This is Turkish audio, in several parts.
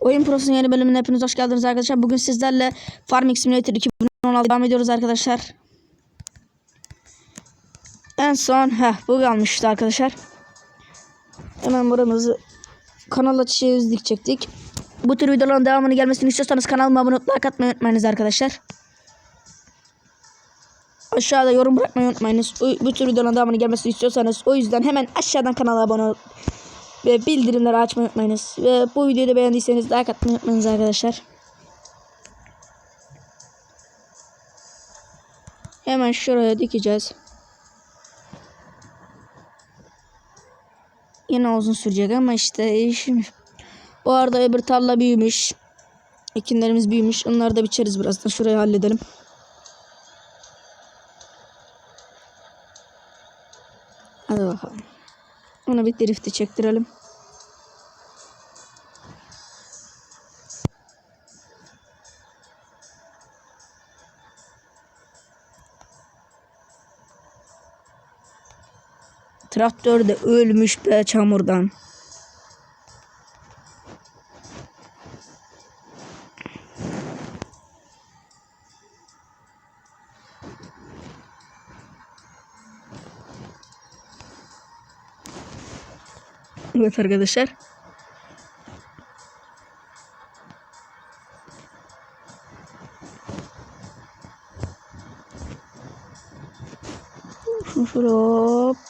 Oyun Pro'sunun yeni bölümüne hepiniz hoş geldiniz arkadaşlar. Bugün sizlerle Farming Simulator 2016 devam ediyoruz arkadaşlar. En son heh, bu kalmıştı arkadaşlar. Hemen buramızı kanal açışı dikecektik. Bu tür videoların devamını gelmesini istiyorsanız kanalıma abone olup like unutmayınız arkadaşlar. Aşağıda yorum bırakmayı unutmayınız. Bu, bu tür videoların devamını gelmesini istiyorsanız o yüzden hemen aşağıdan kanala abone olup ve bildirimleri açmayı unutmayınız. Ve bu videoyu da beğendiyseniz like atmayı unutmayınız arkadaşlar. Hemen şuraya dikeceğiz. Yine uzun sürecek ama işte şimdi. Bu arada öbür tarla büyümüş. Ekinlerimiz büyümüş. Onları da biçeriz birazdan. Şurayı halledelim. Hadi bakalım. Ona bir drifti çektirelim. Traktör de ölmüş be çamurdan. Evet arkadaşlar. Hop.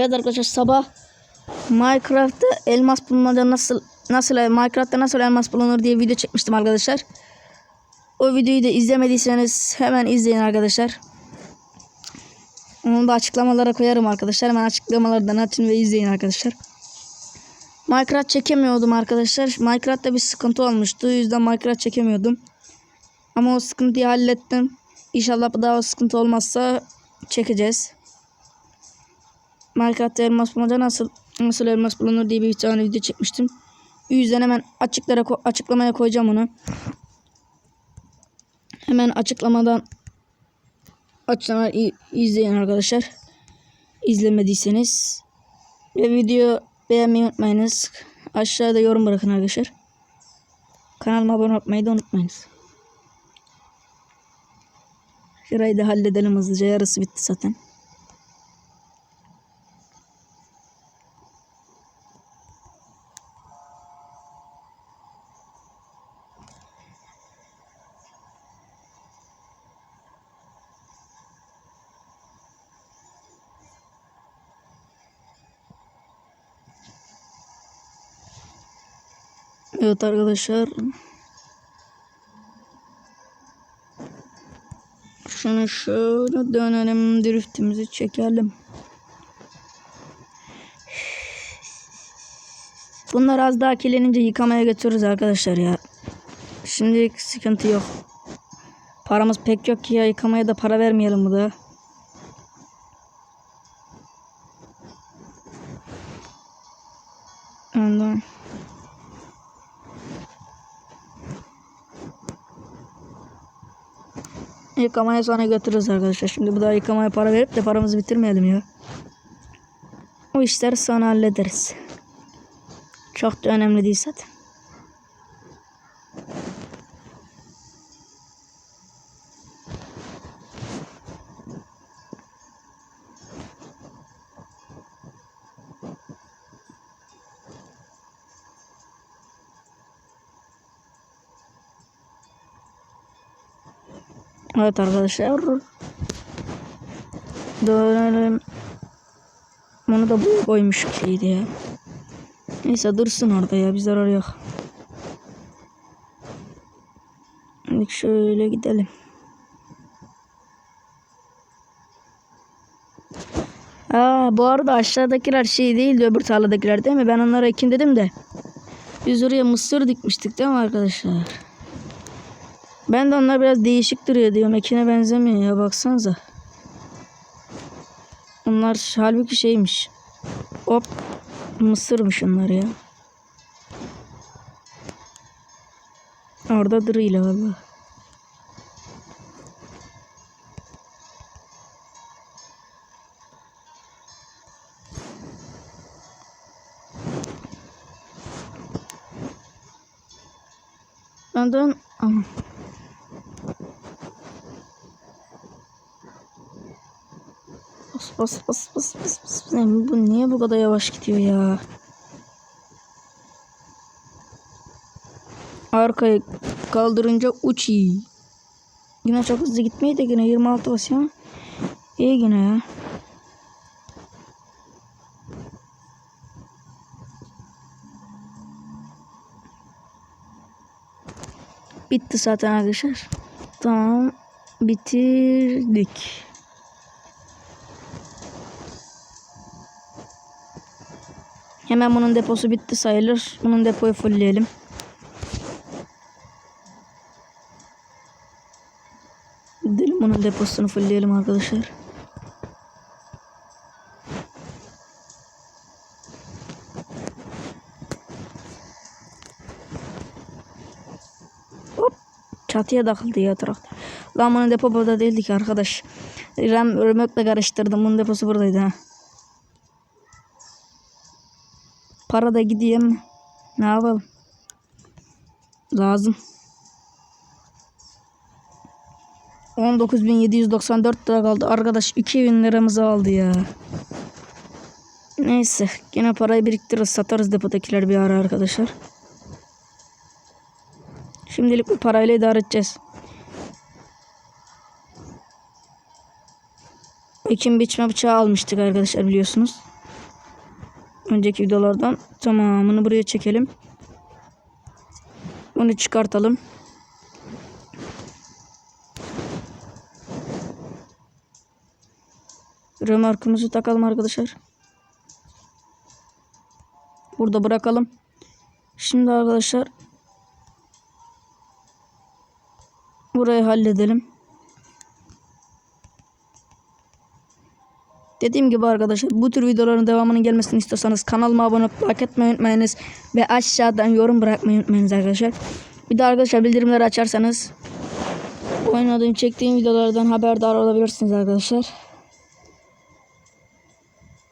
Evet arkadaşlar sabah Minecraft'ta elmas bulmaca nasıl nasıl Minecraft'ta nasıl elmas bulunur diye video çekmiştim arkadaşlar. O videoyu da izlemediyseniz hemen izleyin arkadaşlar. Onu da açıklamalara koyarım arkadaşlar. Hemen açıklamalardan açın ve izleyin arkadaşlar. Minecraft çekemiyordum arkadaşlar. Minecraft'ta bir sıkıntı olmuştu. O yüzden Minecraft çekemiyordum. Ama o sıkıntıyı hallettim. İnşallah daha o sıkıntı olmazsa çekeceğiz. Minecraft'ta elmas bulmaca nasıl nasıl elmas bulunur diye bir tane video çekmiştim. O yüzden hemen açıklara açıklamaya koyacağım onu. Hemen açıklamadan açıklama izleyin arkadaşlar. İzlemediyseniz ve video beğenmeyi unutmayınız. Aşağıda yorum bırakın arkadaşlar. Kanalıma abone olmayı da unutmayınız. Şurayı da halledelim hızlıca. Yarısı bitti zaten. Evet arkadaşlar. Şunu şöyle dönelim. Driftimizi çekelim. Bunlar az daha kirlenince yıkamaya götürürüz arkadaşlar ya. Şimdi sıkıntı yok. Paramız pek yok ki ya yıkamaya da para vermeyelim bu da. Ondan. Yıkamaya sonra götürürüz arkadaşlar. Şimdi bu da yıkamaya para verip de paramızı bitirmeyelim ya. O işleri sonra hallederiz. Çok da önemli değil zaten. Evet arkadaşlar. Dönelim. Bunu da bu koymuş şeydi ya. Neyse dursun orada ya. Bir zarar yok. Şimdi şöyle gidelim. Aa, bu arada aşağıdakiler şey değildi öbür tarladakiler değil mi? Ben onlara ekin dedim de. Biz oraya mısır dikmiştik değil mi arkadaşlar? Ben de onlar biraz değişik duruyor diyorum. Ekine benzemiyor ya baksanıza. Onlar halbuki şeymiş. Hop mısırmış onlar ya. Orada duruyor valla. Benden Aha. Bas bas bas bas bas. Ne- Bu niye bu kadar yavaş gidiyor ya? Arkayı kaldırınca uçi. Yine çok hızlı gitmeyi de yine 26 basıyor. İyi yine ya. Bitti zaten arkadaşlar. Tamam. Bitirdik. Hemen bunun deposu bitti sayılır. Bunun depoyu fullleyelim. Gidelim bunun deposunu fullleyelim arkadaşlar. Hop. Çatıya takıldı ya traktör. Lan bunun depo burada değildi ki arkadaş. Rem römökle karıştırdım. Bunun deposu buradaydı ha. Para da gideyim. Ne yapalım? Lazım. 19.794 lira kaldı. Arkadaş 2000 liramızı aldı ya. Neyse. Yine parayı biriktiririz. Satarız depodakiler bir ara arkadaşlar. Şimdilik bu parayla idare edeceğiz. Ekim biçme bıçağı almıştık arkadaşlar biliyorsunuz. Önceki videolardan tamamını buraya çekelim. Bunu çıkartalım. Römarkımızı takalım arkadaşlar. Burada bırakalım. Şimdi arkadaşlar burayı halledelim. Dediğim gibi arkadaşlar bu tür videoların devamının gelmesini istiyorsanız kanalıma abone olup like etmeyi unutmayınız. Ve aşağıdan yorum bırakmayı unutmayınız arkadaşlar. Bir de arkadaşlar bildirimleri açarsanız oynadığım çektiğim videolardan haberdar olabilirsiniz arkadaşlar.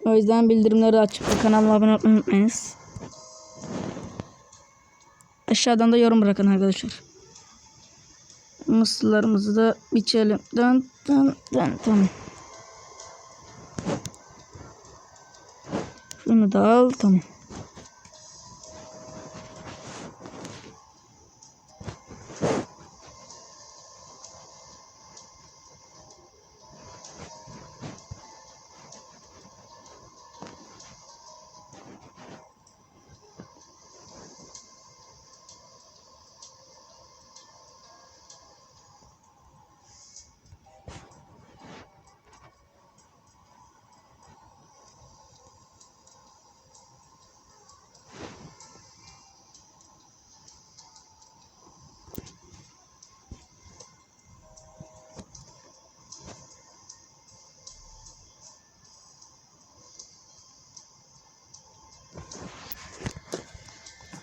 O yüzden bildirimleri açıp kanalıma abone olmayı unutmayınız. Aşağıdan da yorum bırakın arkadaşlar. Mısırlarımızı da biçelim. Dön dön dön tamam. Şunu da al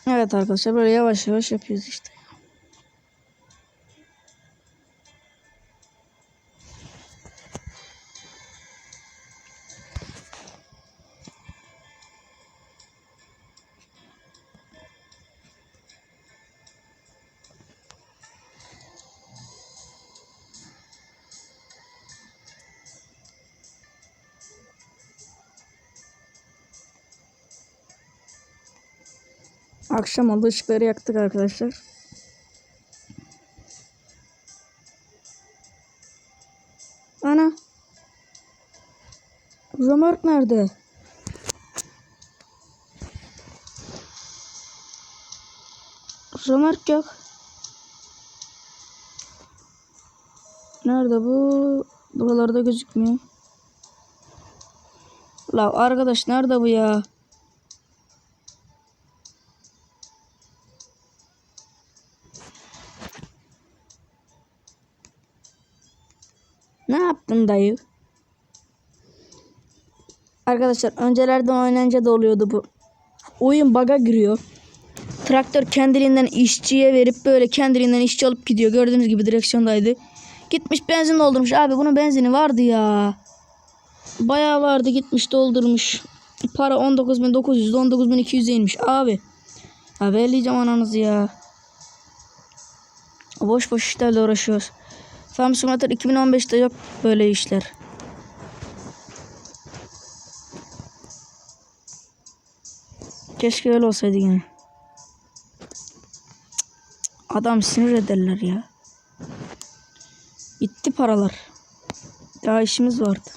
Evet arkadaşlar böyle yavaş yavaş yapıyoruz işte. Akşam oldu ışıkları yaktık arkadaşlar. Ana. Römork nerede? Römork yok. Nerede bu? Buralarda gözükmüyor. La arkadaş nerede bu ya? Dayı? Arkadaşlar öncelerden oynayınca da oluyordu bu. Oyun baga giriyor. Traktör kendiliğinden işçiye verip böyle kendiliğinden işçi alıp gidiyor. Gördüğünüz gibi direksiyondaydı. Gitmiş benzin doldurmuş. Abi bunun benzini vardı ya. Bayağı vardı gitmiş doldurmuş. Para 19.900 19.200'e inmiş abi. Abi elleyeceğim ananızı ya. Boş boş işlerle uğraşıyoruz. Farm Simulator 2015'te yok böyle işler. Keşke öyle olsaydı yine. Adam sinir ederler ya. Gitti paralar. Daha işimiz vardı.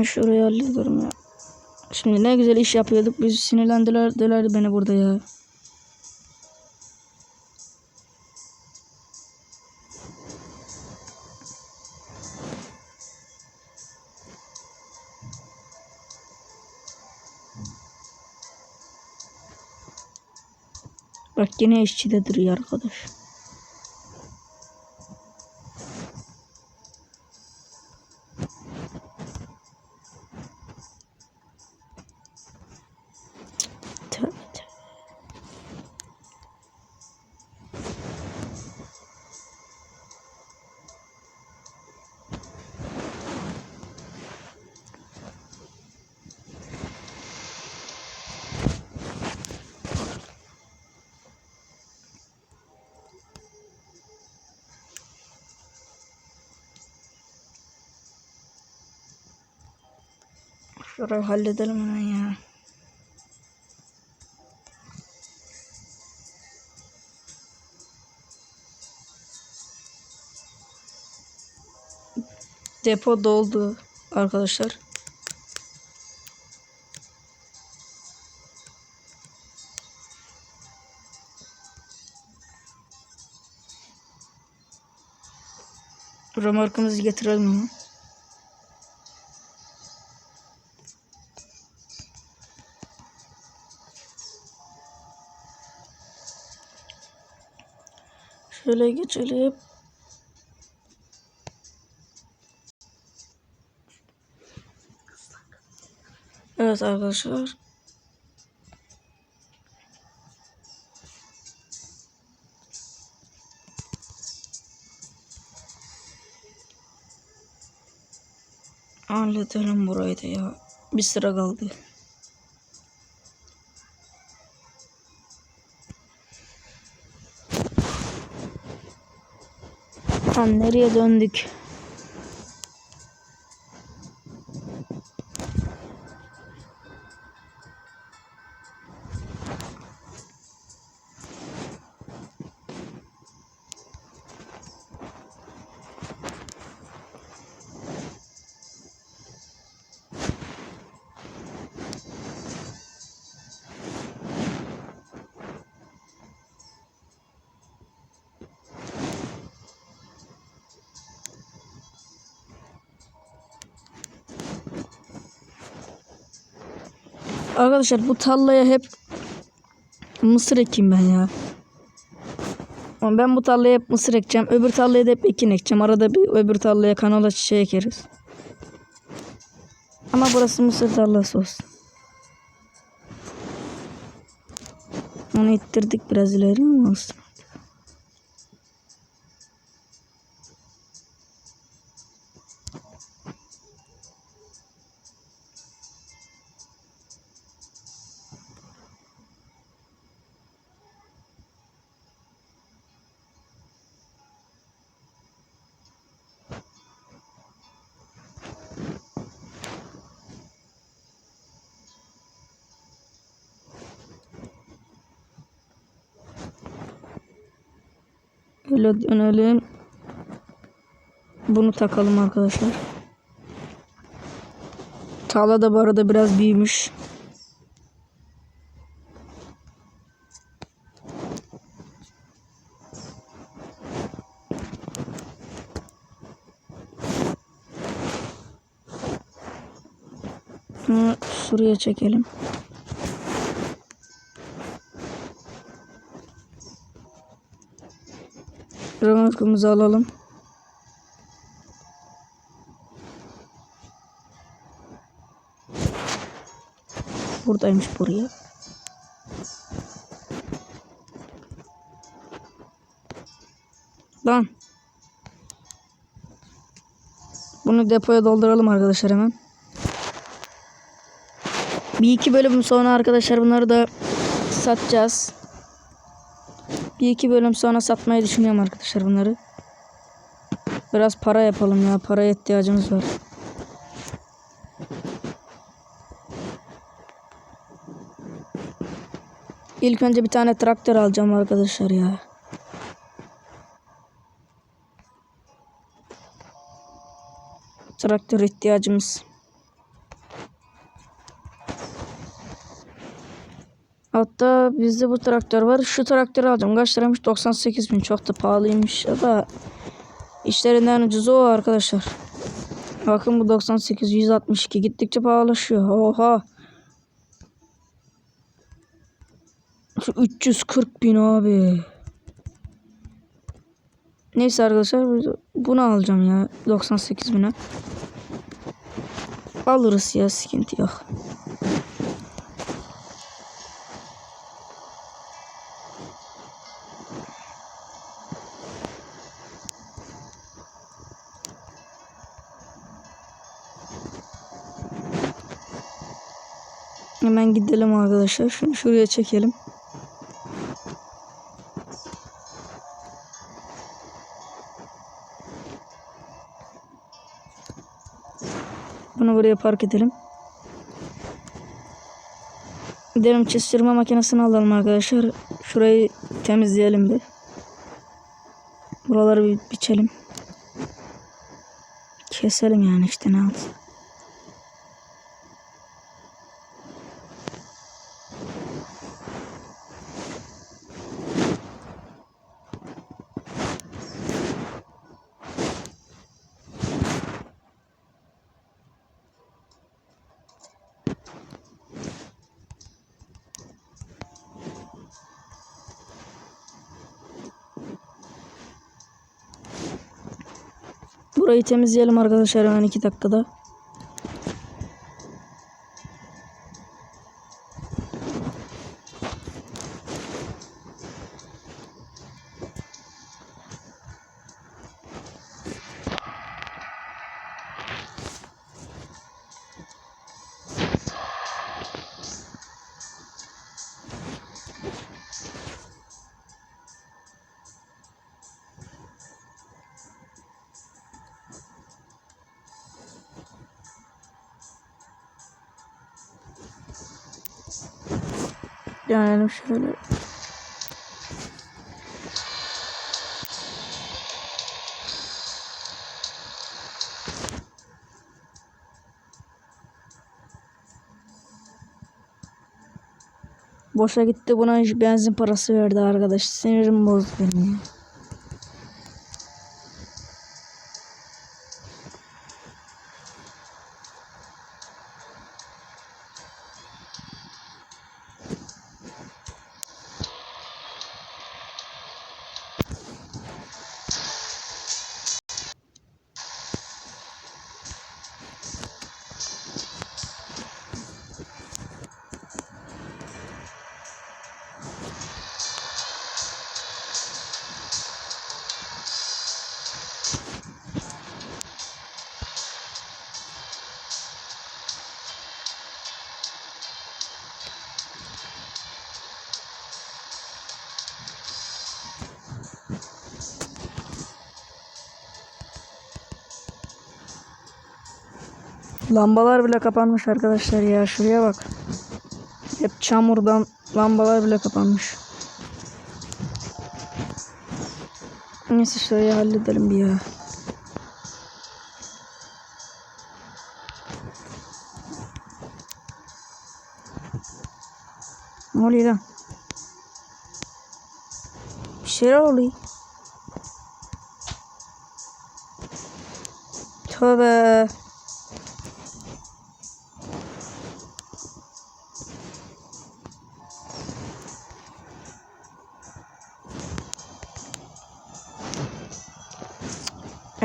Hemen şurayı hallediyorum ya. Şimdi ne güzel iş yapıyorduk. Biz sinirlendiler dilerdi beni burada ya. Bak yine işçide duruyor arkadaş. Şurayı halledelim hemen ya. Depo doldu arkadaşlar. Römorkumuzu getirelim ama. Şöyle geçelim. Evet arkadaşlar. Halledelim burayı da ya. Bir sıra kaldı. Lan nereye döndük? Arkadaşlar bu tarlaya hep mısır ekeyim ben ya. Ben bu tarlaya hep mısır ekeceğim. Öbür tarlaya da hep ekin ekeceğim. Arada bir öbür tarlaya kanola çiçeği ekeriz. Ama burası mısır tarlası olsun. Onu ittirdik biraz ileri olsun. Şöyle dönelim. Bunu takalım arkadaşlar. Tağla da bu arada biraz büyümüş. Bunu şuraya çekelim. Römorkumuzu alalım. Buradaymış buraya. Lan. Bunu depoya dolduralım arkadaşlar hemen. Bir iki bölüm sonra arkadaşlar bunları da satacağız. Bir iki bölüm sonra satmayı düşünüyorum arkadaşlar bunları. Biraz para yapalım ya. Paraya ihtiyacımız var. İlk önce bir tane traktör alacağım arkadaşlar ya. Traktör ihtiyacımız. Hatta bizde bu traktör var. Şu traktörü alacağım. Kaç liraymış? 98 bin. Çok da pahalıymış. Ya da işlerinden ucuzu o arkadaşlar. Bakın bu 98 162 gittikçe pahalaşıyor. Oha. Şu 340 bin abi. Neyse arkadaşlar bunu alacağım ya 98 bine. Alırız ya sıkıntı yok. Hemen gidelim arkadaşlar. Şunu şuraya çekelim. Bunu buraya park edelim. Gidelim çizdirme makinesini alalım arkadaşlar. Şurayı temizleyelim bir. Buraları bir biçelim. Keselim yani işte ne yapalım. Burayı temizleyelim arkadaşlar hemen iki dakikada. Yani şöyle. Boşa gitti buna benzin parası verdi arkadaş. Sinirim bozdu benim Lambalar bile kapanmış arkadaşlar ya. Şuraya bak. Hep çamurdan lambalar bile kapanmış. Neyse şurayı halledelim bir ya. Ne oluyor lan? Bir şeyler oluyor. Tövbe.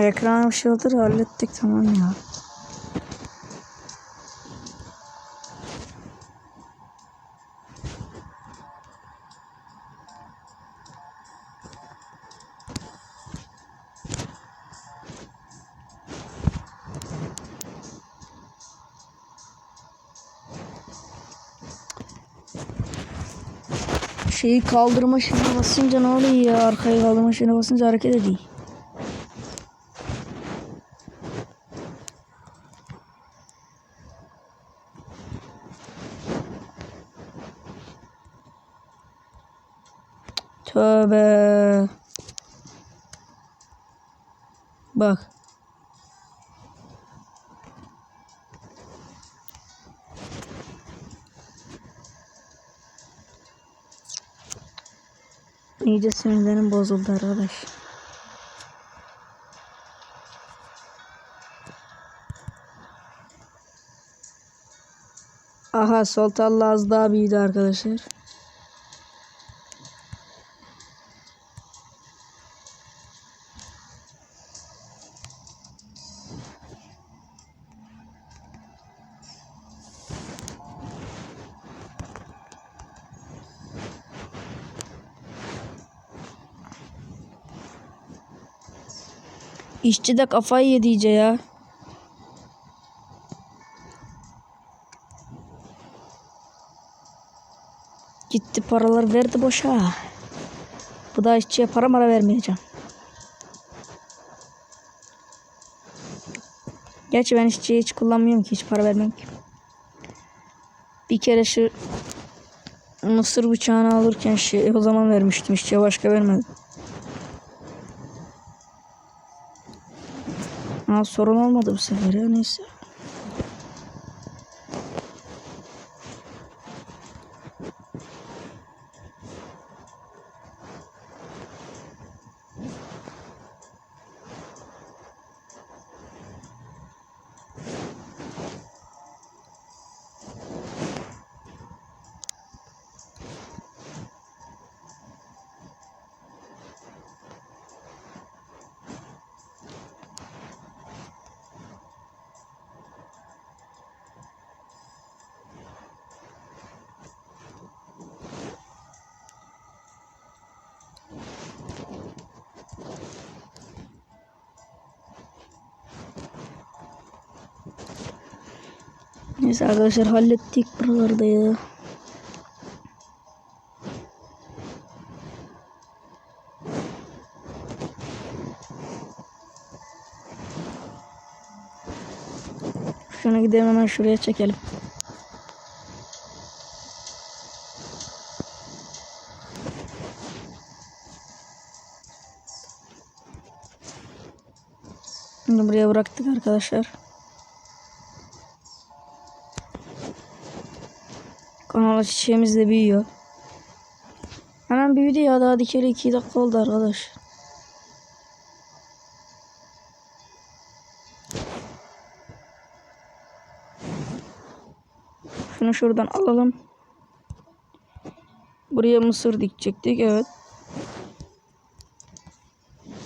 Ekran ışıldır hallettik tamam ya. Şeyi kaldırma şeyine basınca ne oluyor ya? Arkayı kaldırma şeyine basınca hareket ediyor. Tövbe. Bak. İyice sinirlerim bozuldu arkadaş. Aha sol talla az daha büyüdü arkadaşlar. İşçi de kafayı yedi iyice ya. Gitti paralar verdi boşa. Bu da işçiye para mara vermeyeceğim. Gerçi ben işçiye hiç kullanmıyorum ki hiç para vermem ki. Bir kere şu mısır bıçağını alırken şey o zaman vermiştim işçiye başka vermedim. Ha, sorun olmadı bu sefer ya neyse. Neyse arkadaşlar hallettik buraları da ya. Şuna gidelim hemen şuraya çekelim. Bunu buraya bıraktık arkadaşlar. Kanala çiçeğimiz de büyüyor. Hemen büyüdü ya daha dikeli 2 dakika oldu arkadaş. Şunu şuradan alalım. Buraya mısır dikecektik evet.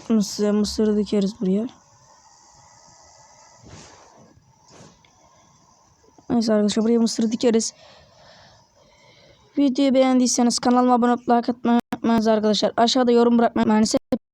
Mısır, mısır dikeriz buraya. Neyse arkadaşlar buraya mısır dikeriz. Videoyu beğendiyseniz kanalıma abone olup like atmayı unutmayınız arkadaşlar. Aşağıda yorum bırakmayı unutmayınız.